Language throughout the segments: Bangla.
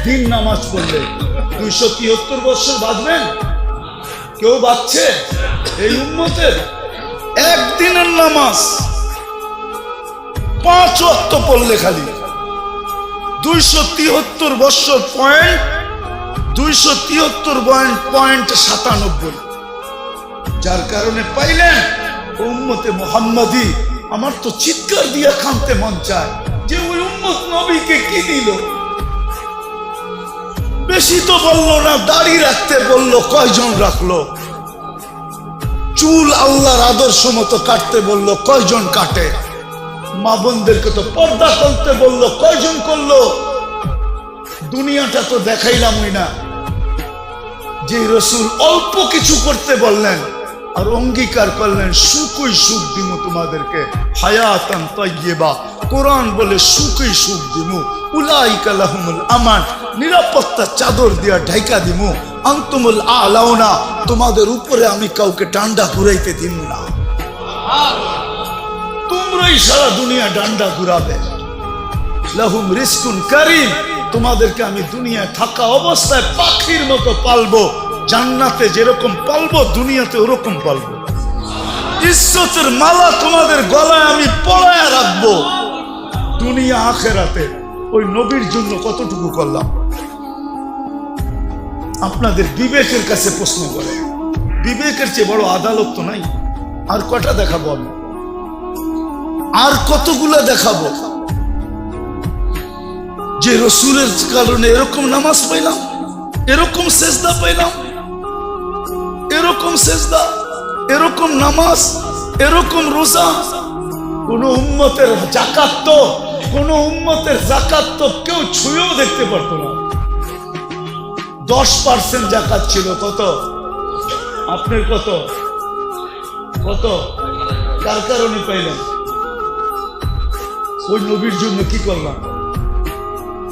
একদিন নামাজ পড়লে দুইশো তিয়াত্তর বছর বাঁচবেন কেউ বাঁচছে এই উন্মতের একদিনের নামাজ পাঁচ অক্ত পড়লে খালি। দুইশো তিয়াত্তর বছর পয়েন্ট, দুইশো তিয়াত্তর পয়েন্ট পয়েন্ট সাতানব্বই। যার কারণে পাইলেন উম্মতে মোহাম্মদী। আমার তো চিৎকার দিয়ে খামতে মন চায় যে ওই উম্মত নবীকে কি দিল? বেশি তো বলল না, দাড়ি রাখতে বলল, কয়জন রাখল? চুল আল্লাহর আদর্শ মতো কাটতে বলল, কয়জন কাটে? মা বোনদেরকে তো পর্দা করতে বলল, কয়জন করল? দুনিয়াটা তো দেখাইলামই না। যে রসুল অল্প কিছু করতে বললেন আর অঙ্গীকার করলেন, সুখই সুখ দিমু তোমাদেরকে, হায়াতান তৈবা কোরআন বলে সুখই সুখ দিমু। উলাইকা লাহুমুল আমান। নিরাপত্তা চাদর দিয়া ঢাইকা দিমু। আন্তমুল আলাওনা তোমাদের উপরে আমি কাউকে ডান্ডা ঘুরাইতে দিব না। তোমরাই সারা দুনিয়া ডান্ডা ঘুরাবে। লাহুম রিস্কুন কারিম, তোমাদেরকে আমি দুনিয়ায় থাকা অবস্থায় পাখির মতো পালবো। জান্নাতে যেরকম পালবো, দুনিয়াতে ওরকম পালবো। ইজ্জতের মালা তোমাদের গলায় আমি পড়ায় রাখব। দুনিয়া আখেরাতে ওই নবীর জন্য কতটুকু করলাম? আপনাদের বিবেকের কাছে প্রশ্ন করে। বিবেকের চেয়ে বড় আদালত তো নাই। আর কটা দেখাবো আমি? আর কতগুলো দেখাবো? যে রসুলের কারণে এরকম নামাজ পাইলাম এরকম সেজদা পাইলাম এরকম সেজদা, এরকম নামাজ, এরকম রোজা, কোন উম্মতের জাকাত তো কোন উম্মতের জাকাত তো কেউ ছুঁয়েও দেখতে পারতো না। দশ পার্সেন্ট জাকাত ছিল, কত? আপনার কত? কত? কার কারণে পাইলেন? ওই নবীর জন্য কি করলাম?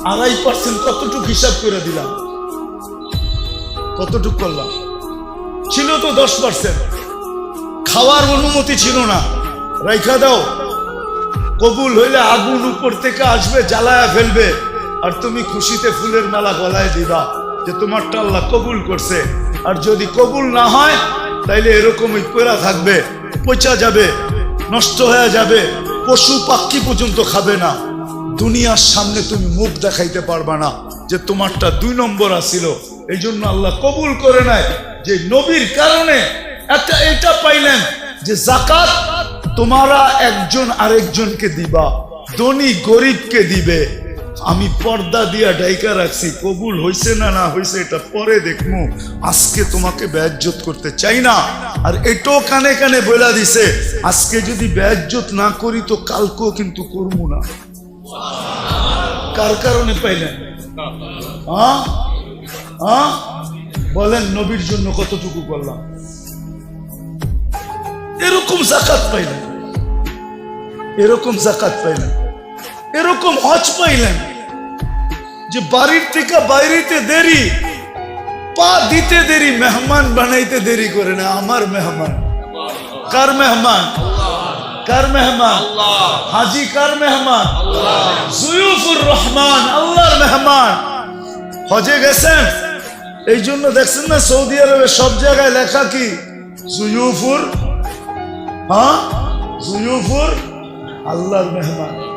আড়াই পার্সেন্ট কতটুক হিসাব করে দিলাম? কতটুক করলাম? ছিল তো দশ পার্সেন্ট খাওয়ার অনুমতি ছিল না। রাইখা দাও। কবুল হইলে আগুন উপর থেকে আসবে, জ্বালায়া ফেলবে। আর তুমি খুশিতে ফুলের মালা গলায় দিবা যে তোমারটা আল্লাহ কবুল করছে। আর যদি কবুল না হয়, তাইলে এরকমই পেরা থাকবে, পচা যাবে, নষ্ট হয়ে যাবে, পশু পাখি পর্যন্ত খাবে না। দুনিয়ার সামনে তুমি মুখ দেখাইতে পারবা না যে তোমারটা দুই নম্বর আসিল এই জন্য আল্লাহ কবুল করে নেয় যে নবীর কারণে একটা এটা পাইলেন যে জাকাত তোমারা একজন আরেকজনকে দিবা, ধনী গরিবকে দিবে। আমি পর্দা দিয়া ডাইকা রাখছি, কবুল হইছে না না হইছে এটা পরে দেখমু। আজকে তোমাকে ব্যাজ্জত করতে চাই না। আর এটাও কানে কানে বলা দিছে, আজকে যদি ব্যাজ্জত না করি তো কালকেও কিন্তু করব না। কার কারণে পাইলেন? হ্যাঁ হ্যাঁ বলেন, নবীর জন্য কতটুকু করলাম? এরকম জাকাত পাইলেন। এরকম জাকাত পাইলেন। এরকম হজ পাইলেন। যে বাড়ির থেকে বাইরেতে দেরি, পা দিতে দেরি, মেহমান বানাইতে দেরি করে না, আমার মেহমান। কার মেহমান? কার মেহমান? হাজি কার মেহমান? জুয়ুফুর রহমান, আল্লাহর মেহমান। হজে গেছেন? এই জন্য দেখছেন না সৌদি আরবে সব জায়গায় লেখা কি? জুয়ুফুর হ্যাঁ? জুয়ুফুর আল্লাহর মেহমান।